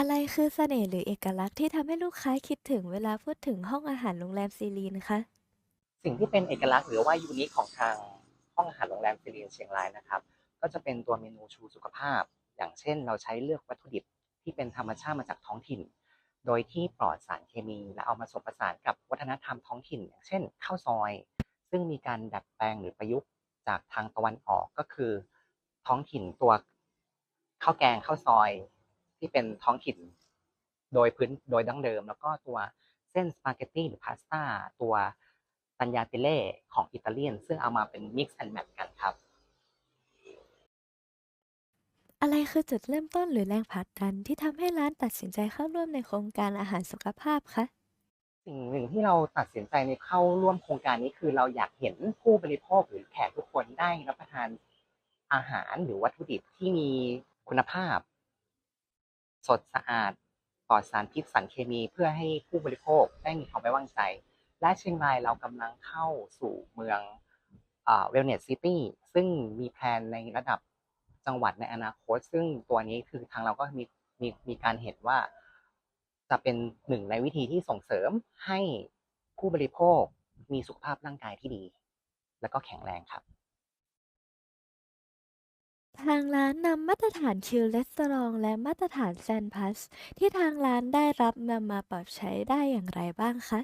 อะไรคือเสน่ห์หรือเอกลักษณ์ที่ทำให้ลูกค้าคิดถึงเวลาพูดถึงห้องอาหารโรงแรมซีลีนคะ?สิ่งที่เป็นเอกลักษณ์หรือว่ายูนิกของทางห้องอาหารโรงแรมซีลีนเชียงรายนะครับ ก็จะเป็นตัวเมนูชูสุขภาพ อย่างเช่น เราใช้เลือกวัตถุดิบที่เป็นธรรมชาติมาจากท้องถิ่น โดยที่ปลอดสารเคมีและเอามาผสมผสานกับวัฒนธรรมท้องถิ่น อย่างเช่นข้าวซอย ซึ่งมีการดัดแปลงหรือประยุกต์จากทางตะวันออกก็คือ ท้องถิ่นตัวข้าวแกงข้าวซอย ที่เป็นท้องถิ่น โดยพื้นโดยดั้งเดิม แล้วก็ตัวเส้นสปาเกตตีหรือพาสตาตัว Tagliatelle ของอิตาเลียน ซึ่งเอามาเป็น Mix and Match กันครับ อะไรคือจุดเริ่มต้นหรือแรงผลักดันที่ทำให้ร้านตัดสินใจเข้าร่วมในโครงการอาหารสุขภาพคะ?สิ่งหนึ่งที่เราตัดสินใจในเข้าร่วมโครงการนี้คือเราอยากเห็นผู้บริโภคหรือแขกทุกคนได้รับประทานอาหารหรือวัตถุดิบที่มีคุณภาพ สดสะอาดปลอดสารพิษสารเคมีเพื่อให้ผู้บริโภคได้มีความไว้วางใจ และเชียงรายเรากำลังเข้าสู่เมืองอ่า Wellness City ซึ่งมีแพลนในระดับจังหวัดในอนาคต ซึ่งตัวนี้คือทางเราก็มีมีมีการเห็นว่า จะเป็นหนึ่งในวิธีที่ส่งเสริมให้ผู้บริโภคมีสุขภาพร่างกายที่ดี และก็แข็งแรงครับ ทางร้านนำมาตรฐาน Chill Restaurant และมาตรฐาน Sandpass ที่ทางร้านได้รับนำมาปรับใช้ได้อย่างไรบ้างคะ?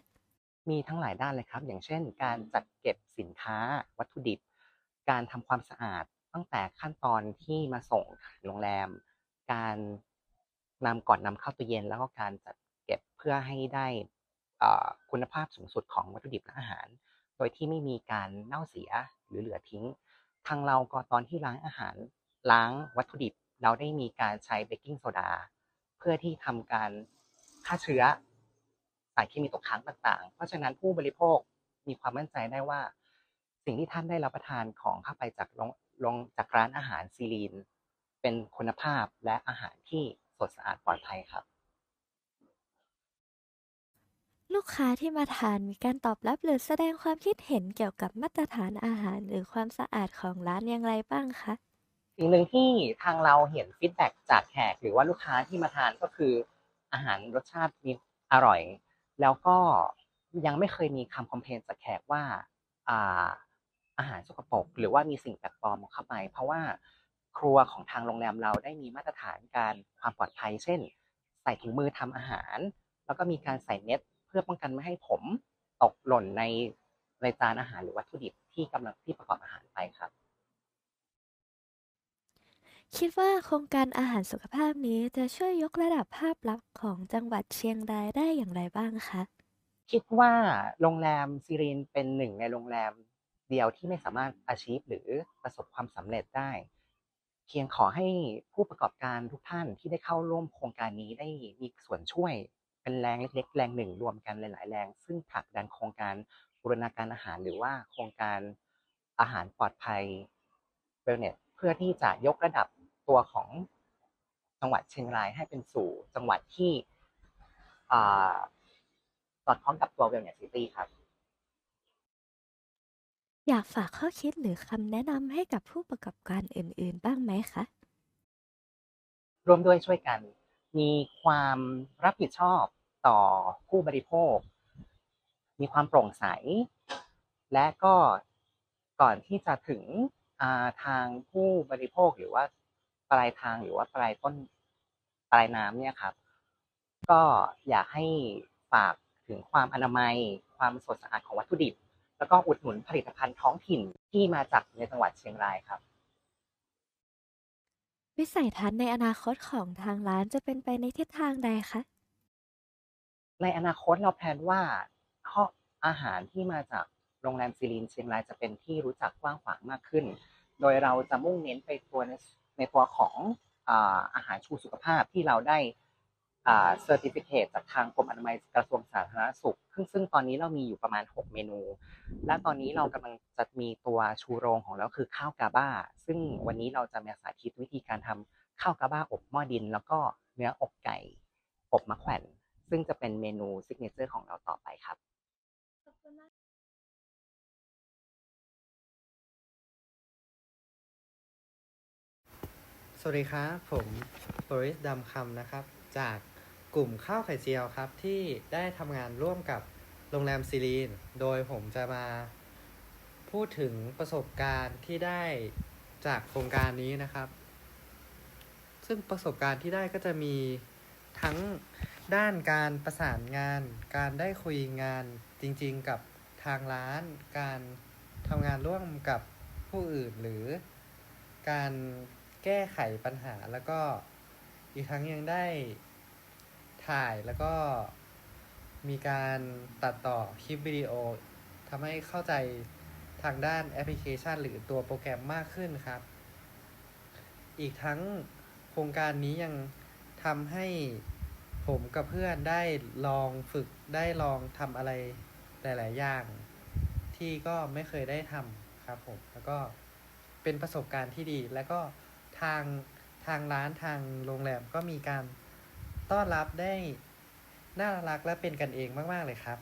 มีทั้งหลายด้านเลยครับ อย่างเช่น การจัดเก็บสินค้า วัตถุดิบ การทำความสะอาดตั้งแต่ขั้นตอนที่มาส่งโรงแรม การนำก่อนนำเข้าตู้เย็น แล้วก็การจัดเก็บเพื่อให้ได้คุณภาพสูงสุดของวัตถุดิบและอาหาร โดยที่ไม่มีการเน่าเสียหรือเหลือทิ้ง ทางเราก็ตอนที่ล้างอาหาร ล้างวัตถุดิบ เราได้มีการใช้เบกกิ้งโซดาเพื่อที่ทำการฆ่าเชื้อสารเคมีตกค้างต่าง ๆ เพราะฉะนั้นผู้บริโภคมีความมั่นใจได้ว่า สิ่งที่ท่านได้รับประทานของเข้าไปจากโรงโรงจากร้านอาหารซีลีน เป็นคุณภาพและอาหารที่สดสะอาดปลอดภัยครับ ลูกค้าที่มาทานมีการตอบรับหรือแสดงความคิดเห็นเกี่ยวกับมาตรฐานอาหารหรือความสะอาดของร้านอย่างไรบ้างคะ? สิ่งหนึ่งที่ทางเราเห็นฟีดแบ็กจากแขกหรือว่าลูกค้าที่มาทานก็คือ อาหารรสชาติมีอร่อย แล้วก็ยังไม่เคยมีคำคอมเพลนจากแขกว่าอาอาหารสกปรกหรือว่ามีสิ่งแปลกปลอมเข้าไปเพราะว่าครัวของทางโรงแรมเราได้มีมาตรฐานการความปลอดภัย เช่น ใส่ถุงมือทำอาหาร แล้วก็มีการใส่เน็ตเพื่อป้องกันไม่ให้ผมตกหล่นในในจานอาหารหรือวัตถุดิบที่กำลังที่ประกอบอาหารไปครับ คิดว่าโครงการอาหารสุขภาพนี้จะช่วยยกระดับภาพลักษณ์ของจังหวัดเชียงรายได้อย่างไรบ้างคะ?คิดว่าโรงแรมซีลีนเป็นหนึ่งในโรงแรมเดียวที่ไม่สามารถ achieve หรือประสบความสำเร็จได้ เพียงขอให้ผู้ประกอบการทุกท่านที่ได้เข้าร่วมโครงการนี้ได้มีส่วนช่วยเป็นแรงเล็กๆ แรงหนึ่งรวมกันหลายๆ แรง ซึ่งผลักดันโครงการบูรณาการอาหารหรือว่าโครงการอาหารปลอดภัย Wellness เพื่อที่จะยกระดับ ตัวของจังหวัดเชียงรายให้เป็นสู่จังหวัดที่อ่าสอดคล้องกับตัว Wellness City ครับ อยากฝากข้อคิดหรือคำแนะนำให้กับผู้ประกอบการอื่น ๆ บ้างไหมคะ?ร่วมด้วยช่วยกัน มีความรับผิดชอบต่อผู้บริโภค มีความโปร่งใส และก็ก่อนที่จะถึงอ่าทางผู้บริโภคหรือว่า ปลายทางหรือว่าปลายต้นปลายน้ำเนี่ยครับ ก็อยากให้ฝากถึงความอนามัย ความสดสะอาดของวัตถุดิบ แล้วก็อุดหนุนผลิตภัณฑ์ท้องถิ่นที่มาจากในจังหวัดเชียงรายครับ วิสัยทัศน์ในอนาคตของทางร้านจะเป็นไปในทิศทางใดคะ?ในอนาคตเราแพลนว่าห้องอาหารที่มาจากโรงแรมซีลีนเชียงรายจะเป็นที่รู้จักกว้างขวางมากขึ้น โดยเราจะมุ่งเน้นไปตัวใน ในตัวของอาหารชูสุขภาพที่เราได้เซอร์ทิฟิเคตจากทางกรมอนามัยกระทรวงสาธารณสุขซึ่งซึ่งตอนนี้เรามีอยู่ประมาณ 6 เมนู และตอนนี้เรากำลังจะมีตัวชูโรงของเราคือข้าวกาบ้า ซึ่งวันนี้เราจะมาสาธิตวิธีการทำข้าวกาบ้าอบหม้อดิน แล้วก็เนื้ออกไก่อบมะแขวนซึ่งจะเป็นเมนู Signature ของเราต่อไปครับ สวัสดีครับ ผมบริสดำคำนะครับ จากกลุ่มข้าวไข่เจียวครับ ที่ได้ทำงานร่วมกับโรงแรมซีรีน โดยผมจะมาพูดถึงประสบการณ์ที่ได้จากโครงการนี้นะครับ ซึ่งประสบการณ์ที่ได้ก็จะมีทั้งด้านการประสานงาน การได้คุยงานจริงๆกับทางร้าน การทำงานร่วมกับผู้อื่นหรือการ แก้ไขปัญหาแล้วก็อีกทั้งยังได้ถ่ายแล้วก็มีการตัดต่อคลิปวิดีโอทำให้เข้าใจทางด้านแอปพลิเคชัน หรือตัวโปรแกรมมากขึ้นครับ อีกทั้งโครงการนี้ยังทำให้ผมกับเพื่อนได้ลองฝึกได้ลองทำอะไรหลาย ๆ อย่าง ที่ก็ไม่เคยได้ทำครับผม แล้วก็เป็นประสบการณ์ที่ดีแล้วก็ ทางทางร้านทางโรงแรมก็มีการต้อนรับได้น่ารักและเป็นกันเองมาก ๆ เลยครับ